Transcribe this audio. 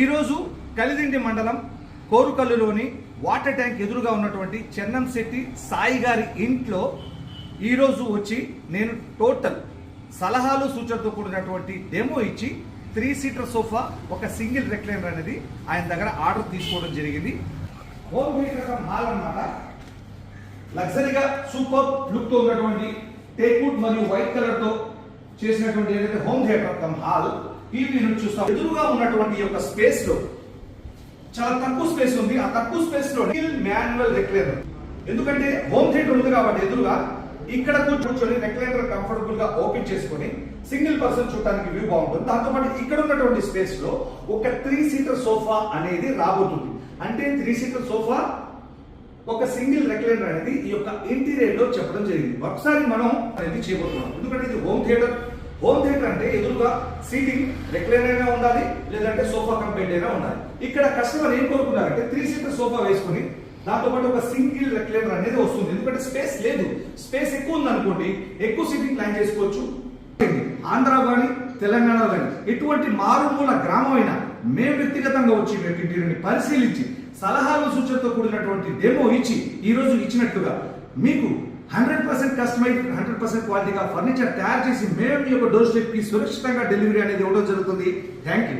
ఈరోజు కలిదిండి మండలం కోరుకల్లులోని water tank ఎదురుగా ఉన్నటువంటి చెన్నంశెట్టి సాయి గారి ఇంట్లో ఈరోజు వచ్చి నేను టోటల్ సలహాలు సూచనతో కూడినటువంటి డెమో ఇచ్చి త్రీ సీటర్ సోఫా ఒక సింగిల్ రెక్లైనర్ అనేది ఆయన దగ్గర ఆర్డర్ తీసుకోవడం జరిగింది. హోమ్ థియేటర్ హాల్ అన్నమాట లగ్జరీగా సూపర్ లుక్తో ఉన్నటువంటి టేక్వుడ్ మరియు వైట్ కలర్తో చేసినటువంటి ఏదైతే హోమ్ థియేటర్ కమ్ హాల్ ఇవి నుంచి చూస్తాం. ఎదురుగా ఉన్నటువంటి యొక్క స్పేస్లో చాలా తక్కువ స్పేస్ ఉంది. ఆ తక్కువ స్పేస్లో మాన్యువల్ రెక్లైనర్. ఎందుకంటే హోమ్ థియేటర్ ఉంది కాబట్టి ఎదురుగా ఇక్కడ కూర్చొని రెక్లైనర్ కంఫర్టబుల్గా ఓపెన్ చేసుకొని సింగిల్ పర్సన్ చూడడానికి వ్యూ బాగుంటుంది. దాంతోపాటు ఇక్కడ ఉన్నటువంటి స్పేస్లో ఒక త్రీ సీటర్ సోఫా అనేది రాబోతుంది. అంటే త్రీ సీటర్ సోఫా ఒక సింగిల్ రెక్లైనర్ అనేది ఈ యొక్క ఇంటీరియర్లో చెప్పడం జరిగింది. ఒకసారి మనం అనేది చేయబోతున్నాం. ఎందుకంటే ఇది హోమ్ థియేటర్. హోమ్ థియేటర్ అంటే ఎదురుగా సీటింగ్ రెక్లైనర్ అయినా ఉండాలి లేదంటే సోఫా కంపెనీ అయినా ఉండాలి. ఇక్కడ కస్టమర్ ఏం కోరుకున్నారంటే త్రీ సీటర్ సోఫా వేసుకుని దాంతో పాటు ఒక సింగిల్ రెక్లైనర్ అనేది వస్తుంది. ఎందుకంటే స్పేస్ లేదు. స్పేస్ ఎక్కువ ఉంది అనుకోండి ఎక్కువ సీటింగ్ ప్లాన్ చేసుకోవచ్చు. ఆంధ్ర కానీ తెలంగాణ కానీ ఎటువంటి మారుమూల గ్రామం అయినా మేము వ్యక్తిగతంగా వచ్చి మీ ఇంటిని పరిశీలించి సలహాలు సూచనతో కూడినటువంటి డెమో ఇచ్చి ఈ ఇచ్చినట్టుగా మీకు hundred percent customize hundred percent క్వాలిటీగా ఫర్నిచర్ తయారు చేసి మేము మీ యొక్క డోర్ స్టెప్కి సురక్షితంగా డెలివరీ అనేది ఇవ్వడం జరుగుతుంది. Thank you